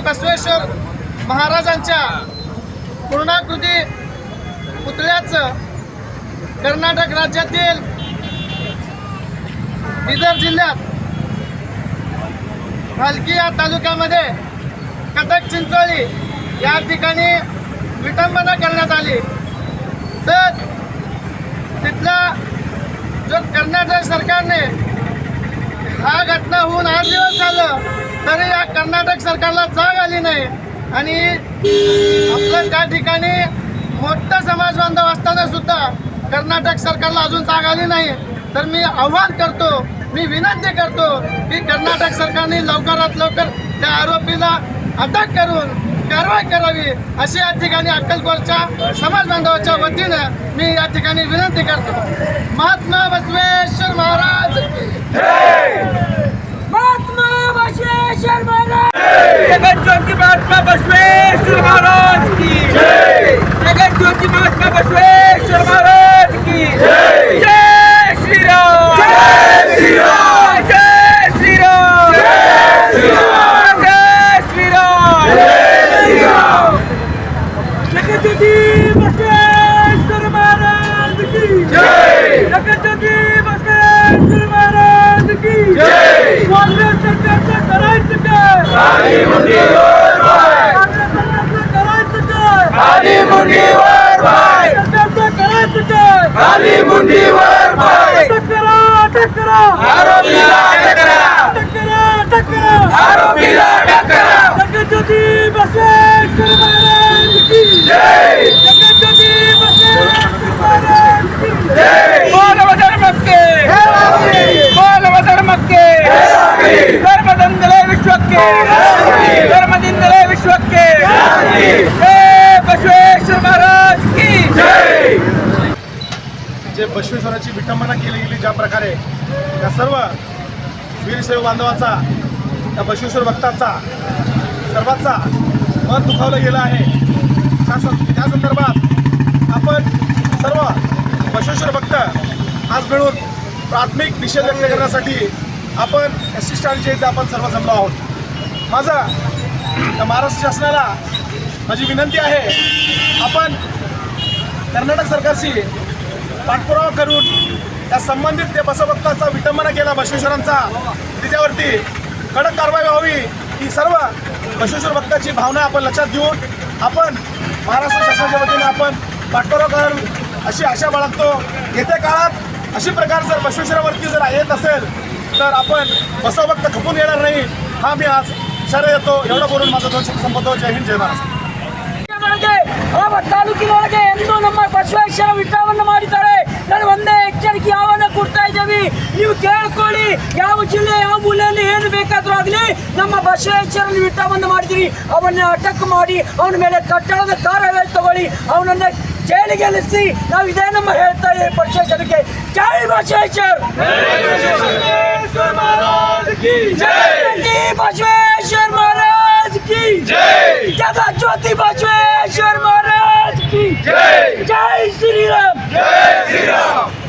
श्री बसवेश्वर महाराजांच्या पूर्णाकृती पुतळ्याचं कर्नाटक राज्यातील बिदर जिल्ह्यात भालकी तालुक्यामध्ये कथक चिंचोळी या ठिकाणी विटंबना करण्यात आली. तर तिथला जो कर्नाटक सरकारने हा घटना होऊन आठ दिवस झालं. तरी या कर्नाटक सरकारला जाग आली नाही. आणि आपलं त्या ठिकाणी मोठं समाज बांधव असताना सुद्धा कर्नाटक सरकारला अजून जाग आली नाही तर मी आव्हान करतो मी विनंती करतो की कर्नाटक सरकारने लवकरात लवकर त्या आरोपीला अटक करून कारवाई करावी अशी या ठिकाणी अक्कलकोटच्या समाज बांधवाच्या वतीनं मी या ठिकाणी विनंती करतो. महात्मा बसवेश्वर महाराज महात्मा बसवेश्वर महाराज जगत ज्योती महात्मा बसवेश्वर महाराज की जगत ज्योती महात्मा बसवेश्वर महाराज की जय श्रीराम जय श्रीराम जय श्रीराम जय श्रीराम जय श्रीराम जय श्रीराम जगत ज्योती बसवेश्वर महाराज की जय जगत ज्योती बसवेश्वर महाराज की जय काँग्रेस सरकारचं करायचं काय काँग्रेस सरकारचं करायचं काय खाली मुंडीवर पाय सरकारचं करायचं काय खाली मुंडीवर पाय अटक करा अटक करा आरोपीला अटक करा अटक करा अटक करा आरोपीला अटक करा जगज्योती बसवेश्वर महाराज की जय जगज्योती बसवेश्वर महाराज की जय बोल वदर मक्के बोल वदर मक्के धर्मदंदले ಧರ್ಮದಿಂದಲೇ ವಿಶ್ವಕ್ಕೆ जय बसवेश्वर महाराज की जे बसवेश्वराची विटंबना केली गेली ज्या प्रकारे त्या सर्व वीरशैव बांधवाचा त्या बसवेश्वर भक्तांचा सर्वांचा मन दुखावलं गेलं आहे. त्या सं त्या संदर्भात आपण सर्व बसवेश्वर भक्त आज मिळून प्राथमिक निषेध व्यक्त करण्यासाठी आपण एस टी स्टँडच्या इथे आपण सर्व जमलो आहोत. माझं त्या महाराष्ट्र शासनाला माझी विनंती आहे आपण कर्नाटक सरकारशी पाठपुरावा करून त्या संबंधित त्या बसभक्ताचा विटंबना केला बसवेश्वरांचा. त्याच्यावरती कडक कारवाई व्हावी ही सर्व बसवेश्वर भक्ताची भावना आपण लक्षात घेऊन आपण महाराष्ट्र शासनाच्या वतीने आपण पाठपुरावा कराल अशी आशा बाळगतो. येत्या काळात अशी प्रकार जर बसवेश्वरावरती जर येत असेल तर आपण बसवभक्त खपून येणार नाही. हा मी आज ಸೆರೆ ಎತ್ತು ಎರಡು ಮೂರು ಮತದೋಷಕ್ಕೆ ಸಂಬಂಧ ಜೈ ಹಿಂದ್ ಜೈ ಭಾರತ್. ತಾಲೂಕಿನೊಳಗೆ ಎಂದು ನಮ್ಮ ಬಸವೇಶ್ವರ ವಿಗ್ರಹವನ್ನು ಮಾಡಿದ್ದಾರೆ. ನಾನು ಒಂದೇ ಎಚ್ಚರಿಕೆ ಯಾವಾಗ ಕೊಡ್ತಾ ಇದ್ದೀವಿ? ನೀವು ಕೇಳ್ಕೊಳ್ಳಿ ಯಾವ ಜಿಲ್ಲೆ ಯಾವ ಮೂಲೆಯಲ್ಲಿ ಏನು ಬೇಕಾದರೂ ಆಗಲಿ ನಮ್ಮ ಬಸವೇಶ್ವರ ವಿಗ್ರಹವನ್ನು ಮಾಡಿದ್ದೀರಿ. ಅವನ್ನ ಅಟಕ್ ಮಾಡಿ ಅವನ ಮೇಲೆ ಕಟ್ಟಡದ ಕಾರ್ಯವೇ ತಗೊಳ್ಳಿ ಅವನನ್ನ ಜೈಲಿಗೆ ಇಳಿಸಿ ನಾವು ಇದೇ ನಮ್ಮ ಹೇಳ್ತಾ ಇದ್ದೀವಿ ಬಸವೇಶ್ವರಕ್ಕೆ ಜೈ ಬಸವೇಶ್ವರ! ಬಸವೇಶ್ವರ ज्योतिबाश्वर महाराज की जय। जगा ज्योतिबाश्वर महाराज की जय। जय श्रीराम। राम